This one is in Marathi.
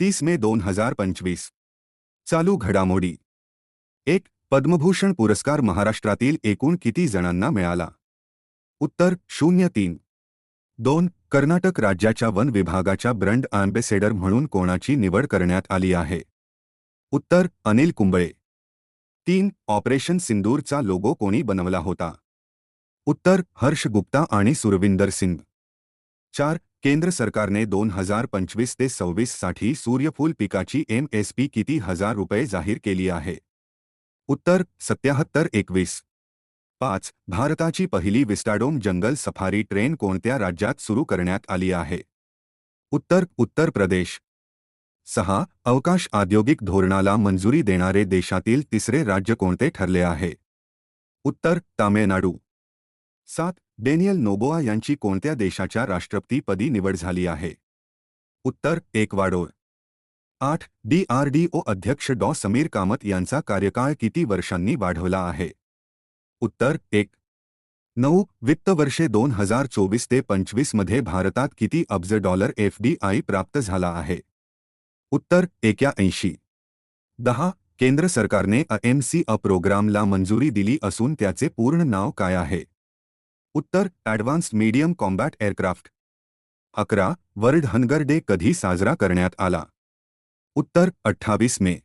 तीस मे दोन हजार पंचवीस. चालू घडामोडी. एक पद्मभूषण पुरस्कार महाराष्ट्रातील एकूण किती जणांना मिळाला? उत्तर शून्य तीन. दोन कर्नाटक राज्याच्या वन विभागाच्या ब्रँड अँबेसेडर म्हणून कोणाची निवड करण्यात आली आहे? उत्तर अनिल कुंबळे. तीन ऑपरेशन सिंदूरचा लोगो कोणी बनवला होता? उत्तर हर्ष गुप्ता आणि सुरविंदर सिंग. चार केंद्र सरकारने दोन हजार पंचवीस ते सव्वीससाठी सूर्यफूल पिकाची एम एस पी किती हजार रुपये जाहीर केली आहे? उत्तर सत्याहत्तर एकवीस. पाच. भारताची पहिली विस्टाडोम जंगल सफारी ट्रेन कोणत्या राज्यात सुरू करण्यात आली आहे? उत्तर उत्तर प्रदेश. सहा. अवकाश औद्योगिक धोरणाला मंजुरी देणारे देशातील तिसरे राज्य कोणते ठरले आहे? उत्तर तामिळनाडू. सात डेनियल नोबोआ यांची कोणत्या देशाच्या राष्ट्रपतीपदी निवड झाली आहे? उत्तर एक्वाडोर आठ डीआरडीओ अध्यक्ष डॉ समीर कामत यांचा कार्यकाळ किती वर्षांनी वाढवला आहे? उत्तर एक. नऊ वित्त वर्षे दोन हजार चोवीस ते पंचवीसमध्ये भारतात किती अब्ज डॉलर एफडीआय प्राप्त झाला आहे? उत्तर एक्याऐंशी दहा केंद्र सरकारने एम सी अ प्रोग्रामला मंजुरी दिली असून त्याचे पूर्ण नाव काय आहे? उत्तर ॲडव्हान्स्ड मीडियम कॉम्बॅट एअरक्राफ्ट. अकरा वर्ल्ड हंगर डे कधी साजरा करण्यात आला? उत्तर अठ्ठावीस मे.